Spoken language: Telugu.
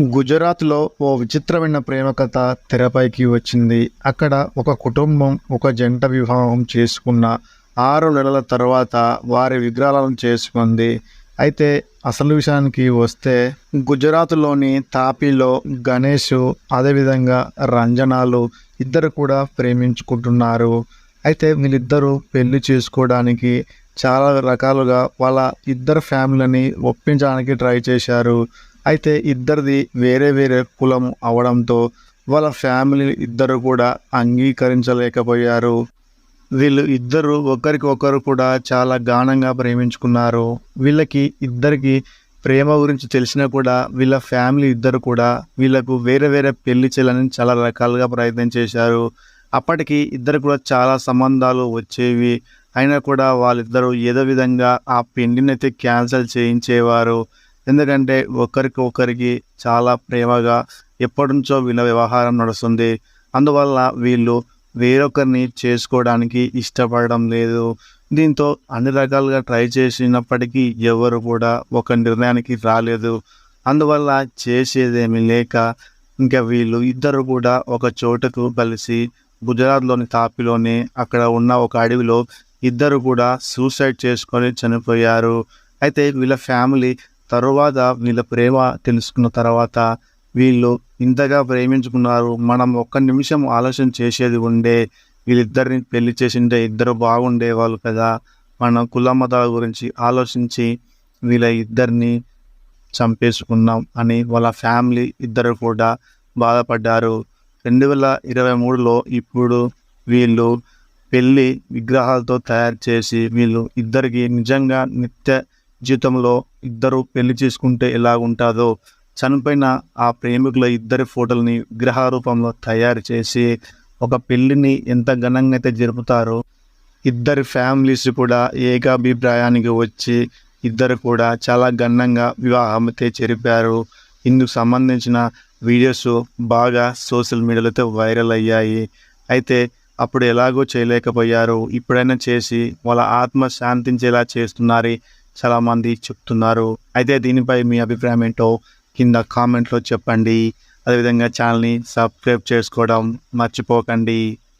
గుజరాత్లో ఓ విచిత్రమైన ప్రేమ కథ తెరపైకి వచ్చింది. అక్కడ ఒక కుటుంబం ఒక జంట వివాహం చేసుకున్న ఆరు నెలల తర్వాత వారి విగ్రహాలను చేసుకుంది. అయితే అసలు విషయానికి వస్తే గుజరాత్లోని తాపీలో గణేష్ అదేవిధంగా రంజనాలు ఇద్దరు కూడా ప్రేమించుకుంటున్నారు. అయితే వీళ్ళిద్దరూ పెళ్ళి చేసుకోవడానికి చాలా రకాలుగా వాళ్ళ ఇద్దరు ఫ్యామిలీని ఒప్పించడానికి ట్రై చేశారు. అయితే ఇద్దరిది వేరే వేరే కులం అవడంతో వాళ్ళ ఫ్యామిలీ ఇద్దరు కూడా అంగీకరించలేకపోయారు. వీళ్ళు ఇద్దరు ఒకరికి ఒకరు కూడా చాలా గాఢంగా ప్రేమించుకున్నారు. వీళ్ళకి ఇద్దరికి ప్రేమ గురించి తెలిసినా కూడా వీళ్ళ ఫ్యామిలీ ఇద్దరు కూడా వీళ్ళకు వేరే వేరే పెళ్ళి చేయాలని చాలా రకాలుగా ప్రయత్నం చేశారు. అప్పటికి ఇద్దరు కూడా చాలా సంబంధాలు వచ్చేవి. అయినా కూడా వాళ్ళిద్దరూ ఏదో విధంగా ఆ పెళ్ళినైతే క్యాన్సిల్ చేయించేవారు. ఎందుకంటే ఒకరికి ఒకరికి చాలా ప్రేమగా ఎప్పటి నుంచో వీళ్ళ వ్యవహారం నడుస్తుంది. అందువల్ల వీళ్ళు వేరొకరిని చేసుకోవడానికి ఇష్టపడడం లేదు. దీంతో అన్ని రకాలుగా ట్రై చేసినప్పటికీ ఎవరు కూడా ఒక నిర్ణయానికి రాలేదు. అందువల్ల చేసేదేమీ లేక ఇంకా వీళ్ళు ఇద్దరు కూడా ఒక చోటకు కలిసి గుజరాత్లోని తాపిలోని అక్కడ ఉన్న ఒక అడవిలో ఇద్దరు కూడా సూసైడ్ చేసుకొని చనిపోయారు. అయితే వీళ్ళ ఫ్యామిలీ తరువాత వీళ్ళ ప్రేమ తెలుసుకున్న తర్వాత వీళ్ళు ఇంతగా ప్రేమించుకున్నారు. మనం ఒక్క నిమిషం ఆలోచన చేసేది ఉండే వీళ్ళిద్దరిని పెళ్ళి చేసింటే ఇద్దరు బాగుండే వాళ్ళు కదా. మన కుల మతాల గురించి ఆలోచించి వీళ్ళ ఇద్దరిని చంపేసుకున్నాం అని వాళ్ళ ఫ్యామిలీ ఇద్దరు కూడా బాధపడ్డారు. రెండు వేల ఇరవై మూడులో ఇప్పుడు వీళ్ళు పెళ్ళి విగ్రహాలతో తయారు చేసి వీళ్ళు ఇద్దరికి నిజంగా నిత్య జీవితంలో ఇద్దరు పెళ్ళి చేసుకుంటే ఎలా ఉంటుందో చనిపోయిన ఆ ప్రేమికుల ఇద్దరి ఫోటోలని విగ్రహ రూపంలో తయారు చేసి ఒక పెళ్ళిని ఎంత ఘనంగా అయితే జరుపుతారో ఇద్దరి ఫ్యామిలీస్ కూడా ఏకాభిప్రాయానికి వచ్చి ఇద్దరు కూడా చాలా ఘనంగా వివాహం అయితే జరిపారు. ఇందుకు సంబంధించిన వీడియోస్ బాగా సోషల్ మీడియాలో అయితే వైరల్ అయ్యాయి. అయితే అప్పుడు ఎలాగో చేయలేకపోయారు. ఇప్పుడైనా చేసి వాళ్ళ ఆత్మ శాంతించేలా చేస్తున్నారు చాలామంది చెప్తున్నారు. అయితే దీనిపై మీ అభిప్రాయం ఏంటో కింద కామెంట్లో చెప్పండి. అదేవిధంగా ఛానల్ని సబ్స్క్రైబ్ చేసుకోవడం మర్చిపోకండి.